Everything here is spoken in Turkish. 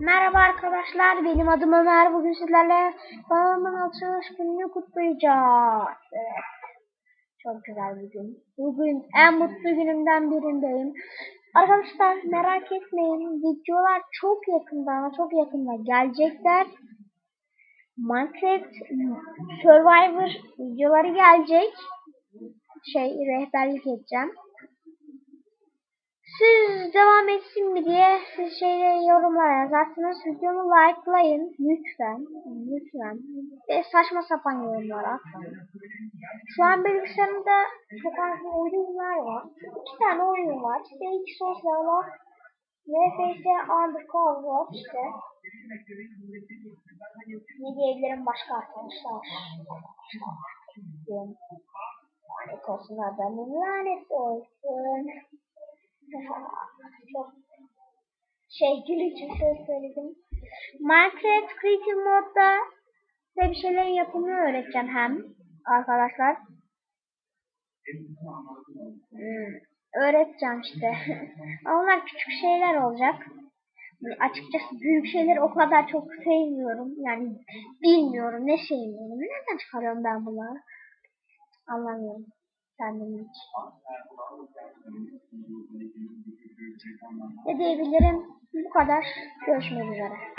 Merhaba arkadaşlar, benim adım Ömer. Bugün sizlerle babamın açılış gününü kutlayacağız. Evet, çok güzel bir gün. Bugün en mutlu günümden birindeyim. Arkadaşlar merak etmeyin, videolar çok yakında ama çok yakında gelecekler. Minecraft Survivor videoları gelecek. Şey, rehberlik edeceğim siz devam etsin mi diye siz şeyleri yorumlara yazarsınız. Videomu likelayın lütfen. Lütfen. Ve saçma sapan yorumlar atmayın. Şu an bilgisayarımda çok az oyunlar var. İki tane oyun var. İşte iki sosyal var. NFS Undercover var işte. Ne diyebilirim başka arkadaşlar? Lanet olsun adamım lanet olsun. Şey gülücü şey söyledim. Minecraft Creative Mode'da size bir şeylerin yapımını öğreteceğim hem arkadaşlar. Hmm, öğreteceğim işte. Onlar küçük şeyler olacak. Açıkçası büyük şeyleri o kadar çok sevmiyorum. Yani bilmiyorum ne sevmiyorum. Nereden çıkarıyorum ben bunları? Anlamıyorum. Kendim hiç. Ne diyebilirim? Bu kadar. Görüşmek üzere.